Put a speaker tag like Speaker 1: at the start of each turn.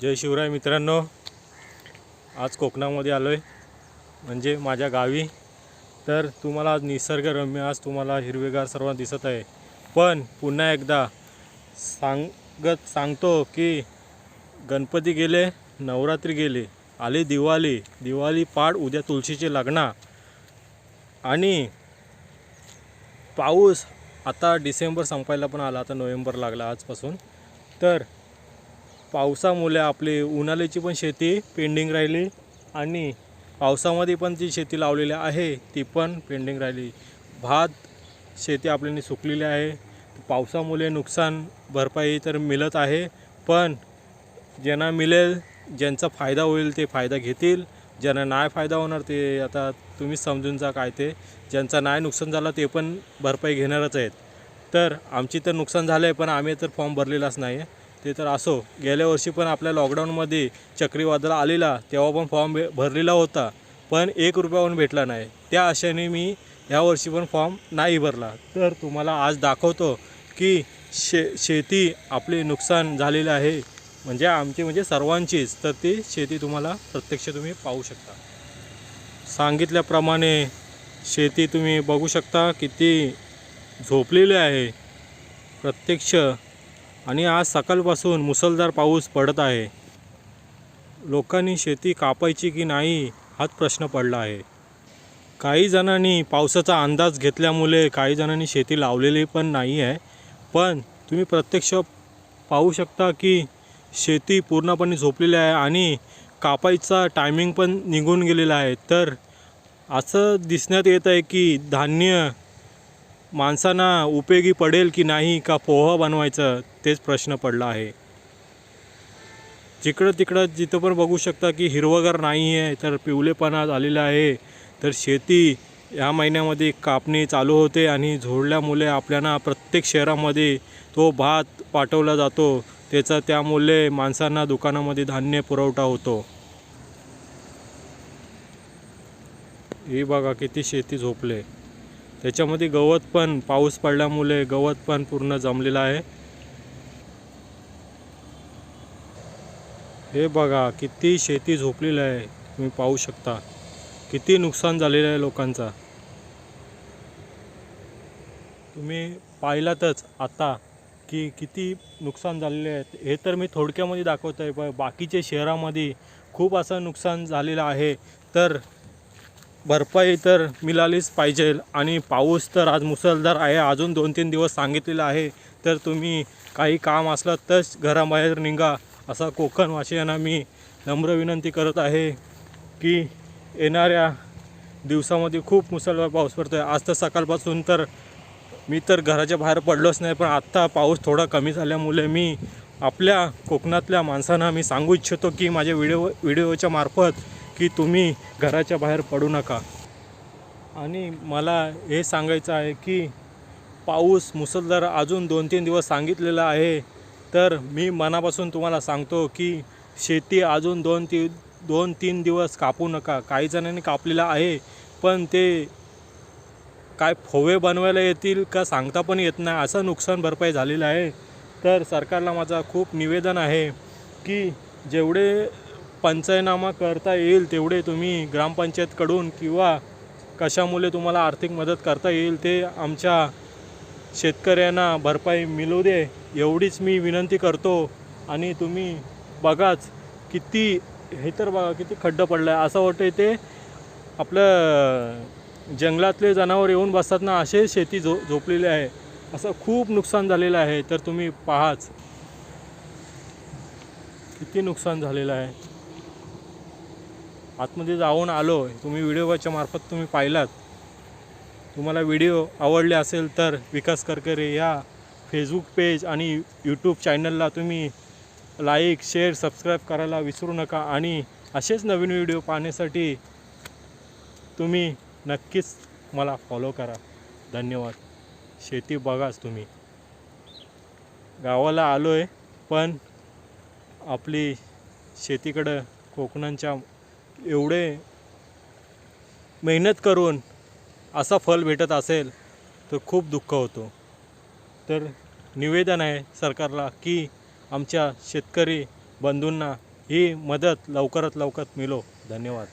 Speaker 1: जय शिवराय मित्रांनो. आज कोकणामध्ये आलो आहे म्हणजे माझ्या गावी. तर तुम्हाला आज निसर्गरम्य आज तुम्हाला हिरवेगार सर्व दिसत आहे. पण पुन्हा एकदा सांगत सांगतो की गणपती गेले नवरात्री गेले आली दिवाळी. दिवाळी पाड उद्या तुळशीचे लग्ना. आणि पाऊस आता डिसेंबर संपायला पण आला आता नोव्हेंबर लागला आजपासून. तर पावसामुळे आपली उन्हाळ्याची पण शेती पेंडिंग राहिली आणि पावसामध्ये पण जी शेती लावलेली आहे ती पण पेंडिंग राहिली. भात शेती आपल्याने सुकलेली आहे. पावसामुळे नुकसान भरपाई तर मिळत आहे पण ज्यांना मिळेल ज्यांचा फायदा होईल ते फायदा घेतील. ज्यांना नाही फायदा होणार ते आता तुम्हीच समजून जा काय ते. ज्यांचा नाही नुकसान झालं ते पण भरपाई घेणारच आहेत. तर आमची तर नुकसान झालं आहे पण आम्ही तर फॉर्म भरलेलाच नाही आहे ते तर असो. गेल्या वर्षी पण आपल्या लॉकडाऊनमध्ये चक्रीवादळ आलेला तेव्हा पण फॉर्म भे भरलेला होता. पण एक रुपया पण भेटला नाही. त्या आशेने मी यावर्षी पण फॉर्म नाही भरला. तर तुम्हाला आज दाखवतो की शे शेती आपली नुकसान झालेलं आहे. म्हणजे आमची म्हणजे सर्वांचीच. तर ती शेती तुम्हाला प्रत्यक्ष तुम्ही पाहू शकता. सांगितल्याप्रमाणे शेती तुम्ही बघू शकता. किती झोपलेली आहे. प्रत्यक्ष आणि आज सकाळपासून मुसळधार पाऊस पडत आहे. लोकांनी शेती कापायची की नाही हाच प्रश्न पडला आहे. काही जणांनी पावसाचा अंदाज घेतल्यामुळे काही जणांनी शेती लावलेली पण नाही आहे. पण तुम्ही प्रत्यक्ष पाहू शकता की शेती पूर्णपणे झोपलेली आहे आणि कापायचा टायमिंग पण निघून गेलेला आहे. तर असं दिसण्यात येत आहे की धान्य माणसांना उपयोगी पडेल की नाही का पोहा बनवायचं तेच प्रश्न पडला आहे. जिकडं तिकडं जिथं पण बघू शकता की हिरवगार नाही आहे तर पिवलेपणा आलेला आहे. तर शेती या महिन्यामध्ये कापणी चालू होते आणि झोडल्यामुळे आपल्याला प्रत्येक शहरामध्ये तो भात पाठवला जातो. त्याचा त्यामुळे माणसांना दुकानामध्ये धान्य पुरवठा होतो. ही बघा किती शेती झोपले. त्याच्यामध्ये गवत पण पाऊस पडल्यामुळे गवत पण पूर्ण जमलेलं आहे. हे बघा किती शेती झोपलेली आहे. तुम्ही पाहू शकता. किती नुकसान झालेलं आहे लोकांचा. तुम्ही पाहिलातच आता की किती नुकसान झालेले आहेत हे तर मी थोडक्यामध्ये दाखवतो आहे पण बाकीचे शहरामध्ये खूप असं नुकसान झालेलं आहे. तर भरपाई तर मिळालीच पाहिजे आणि पाऊस तर आज मुसळधार आहे. अजून दोन तीन दिवस सांगितलेलं आहे. तर तुम्ही काही काम असलं तरच घराबाहेर निघा असा कोकण वासियांना मी नम्र विनंती करत आहे की येणाऱ्या दिवसामध्ये खूप मुसळधार पाऊस पडतो आहे आज तर सकाळपासून तर मी तर घराच्या बाहेर पडलोच नाही पण आत्ता पाऊस थोडा कमी झाल्यामुळे मी आपल्या कोकणातल्या माणसांना मी सांगू इच्छितो की माझ्या व्हिडिओ व्हिडिओच्या मार्फत की तुम्ही घराच्या बाहेर पडू नका. आणि मला हे सांगायचं आहे की पाऊस मुसळधार अजून दोन तीन दिवस सांगितलेला आहे तर मी मनापासून तुम्हाला सांगतो की शेती अजून दोन ती दोन तीन दिवस कापू नका. काही जणांनी कापलेलं आहे पण ते काय फोवे बनवायला येतील का सांगता पण येत नाही. असं नुकसान भरपाई झालेलं आहे. तर सरकारला माझा खूप निवेदन आहे की जेवढे पंचनामा करता येईल तेवढे तुम्ही ग्रामपंचायतकडून किंवा कशामुळे तुम्हाला आर्थिक मदत करता येईल ते आमच्या शेतकऱ्यांना भरपाई मिळू दे एवढीच मी विनंती करतो. आणि तुम्ही बघाच किती हे तर बघा किती खड्डं पडलं आहे असं वाटतं ते आपलं जंगलातले जनावर येऊन बसतात ना असे शेती झो झोपलेली आहे. असं खूप नुकसान झालेलं आहे तर तुम्ही पाहाच. किती नुकसान झालेलं आहे. आतमध्ये जाऊन आलो तुम्ही व्हिडिओच्या मार्फत तुम्ही पाहिलात. तुम्हाला व्हिडिओ आवडले असेल तर विकास करकरे या फेसबुक पेज आणि यूट्यूब चॅनलला तुम्ही लाईक शेअर सबस्क्राईब करायला विसरू नका आणि असेच नवीन व्हिडिओ पाहण्यासाठी तुम्ही नक्कीच मला फॉलो करा. धन्यवाद. शेती बघाच तुम्ही. गावाला आलो आहे पण आपली शेतीकडं कोकणांच्या एवढे मेहनत करून असा फल भेटत असेल तर खूप दुःख होतो. तर निवेदन आहे सरकारला की आमच्या शेतकरी बंधूंना ही मदत लवकरात लवकर मिळो धन्यवाद.